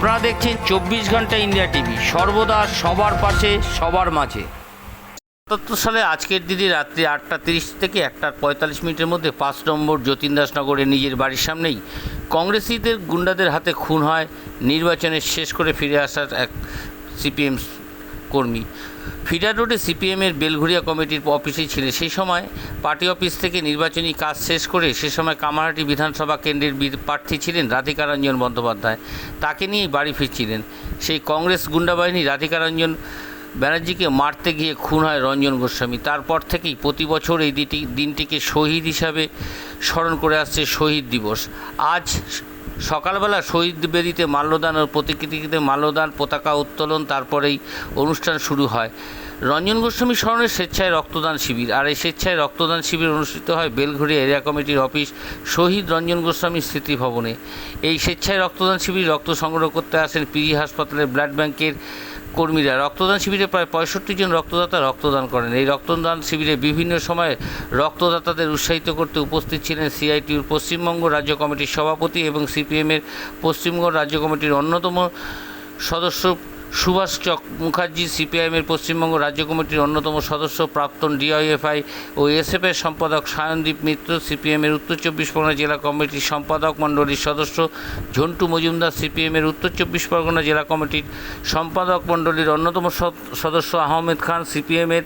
আপনারা দেখছেন চব্বিশ ঘণ্টা ইন্ডিয়া টিভি। সর্বদা সবার পাশে, সবার মাঝে। সাতাত্তর সালে আজকের দিনে রাত্রি আটটা তিরিশ থেকে একটা পঁয়তাল্লিশ মিনিটের মধ্যে পাঁচ নম্বর যতীন দাসনগরে নিজের বাড়ির সামনেই কংগ্রেসিদের গুন্ডাদের হাতে খুন হয়। নির্বাচনে শেষ করে ফিরে আসার এক সিপিএম কর্মী। ফিডার রোডে সিপিএমের বেলঘুরিয়া কমিটির অফিসেই ছিলেন। সেই সময় পার্টি অফিস থেকে নির্বাচনী কাজ শেষ করে সে সময় কামারহাটি বিধানসভা কেন্দ্রের প্রার্থী ছিলেন রাধিকা রঞ্জন বন্দ্যোপাধ্যায়। তাকে নিয়েই বাড়ি ফিরছিলেন। সেই কংগ্রেস গুন্ডা বাহিনী রাধিকা রঞ্জন ব্যানার্জিকে মারতে গিয়ে খুন হয় রঞ্জন গোস্বামী। তারপর থেকেই প্রতি বছর এই দিনটিকে শহীদ হিসাবে স্মরণ করে আসছে শহীদ দিবস। আজ সকালবেলা শহীদ বেদিতে মাল্যদান ও প্রতিকৃতিতে মাল্যদান, পতাকা উত্তোলন, তারপরেই অনুষ্ঠান শুরু হয়। রঞ্জন গোস্বামী স্মরণে স্বেচ্ছায় রক্তদান শিবির। আর এই স্বেচ্ছায় রক্তদান শিবির অনুষ্ঠিত হয় বেলঘড়িয়া এরিয়া কমিটির অফিস শহীদ রঞ্জন গোস্বামী স্মৃতি ভবনে এই স্বেচ্ছায় রক্তদান শিবির রক্ত সংগ্রহ করতে আসেন পিজি হাসপাতালের ব্লাড ব্যাংকের কর্মীরা রক্তদান শিবিরে প্রায় পঁয়ষট্টি জন রক্তদাতা রক্তদান করেন। এই রক্তদান শিবিরে বিভিন্ন সময়ে রক্তদাতাদের উৎসাহিত করতে উপস্থিত ছিলেন সিআইটিউর পশ্চিমবঙ্গ রাজ্য কমিটির সভাপতি এবং সিপিএমের পশ্চিমবঙ্গ রাজ্য কমিটির অন্যতম সদস্য সুভাষ চক মুখার্জি, সিপিআইএমের পশ্চিমবঙ্গ রাজ্য কমিটির অন্যতম সদস্য, প্রাক্তন ডিআইএফআই ও এসএফের সম্পাদক সায়নদীপ মিত্র সিপিএমের উত্তর চব্বিশ পরগনা জেলা কমিটির সম্পাদক মণ্ডলীর সদস্য, ঝন্টু মজুমদার সিপিএমের উত্তর চব্বিশ পরগনা জেলা কমিটির সম্পাদক মণ্ডলীর অন্যতম সদ- সদস্য আহমেদ খান সিপিএমের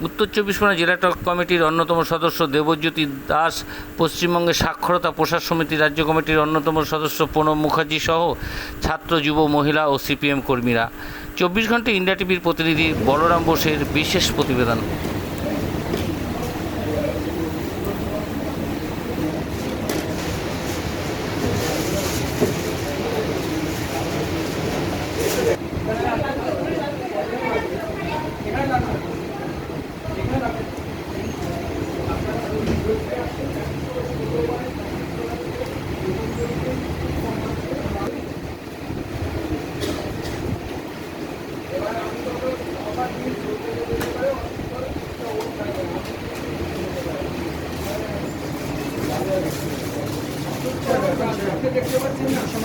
উত্তর চব্বিশ পরগনা জেলা টক কমিটির অন্যতম সদস্য দেবজ্যোতি দাস পশ্চিমবঙ্গের সাক্ষরতা প্রসার সমিতি রাজ্য কমিটির অন্যতম সদস্য প্রণব মুখার্জি সহ ছাত্র, যুব, মহিলা ও সিপিএম কর্মীরা। চব্বিশ ঘণ্টা ইন্ডিয়া টিভির প্রতিনিধি বলরাম বোসের বিশেষ প্রতিবেদন।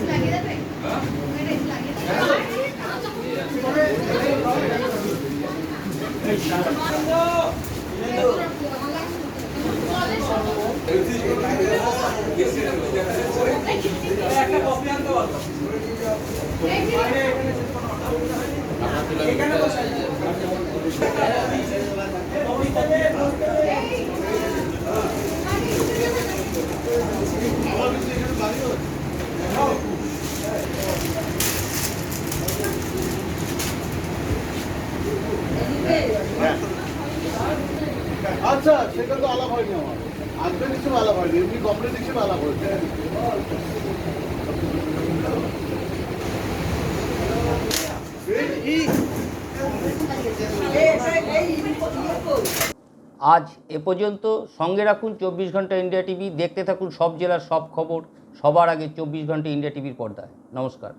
জায়গাটা একটু কপি আনতে হবে আচ্ছা সেটা তো আলাপ হয়নি আমার। হিসেবে আলাপ হয়নি, এমনি কমপ্লেন হিসেবে আলাপ হয়েছে। আজ এ পর্যন্ত সঙ্গে রাখুন চব্বিশ ঘণ্টা ইন্ডিয়া টিভি, দেখতে থাকুন সব জেলার সব খবর, সবার আগে চব্বিশ ঘণ্টা ইন্ডিয়া টিভির পর্দায়। নমস্কার।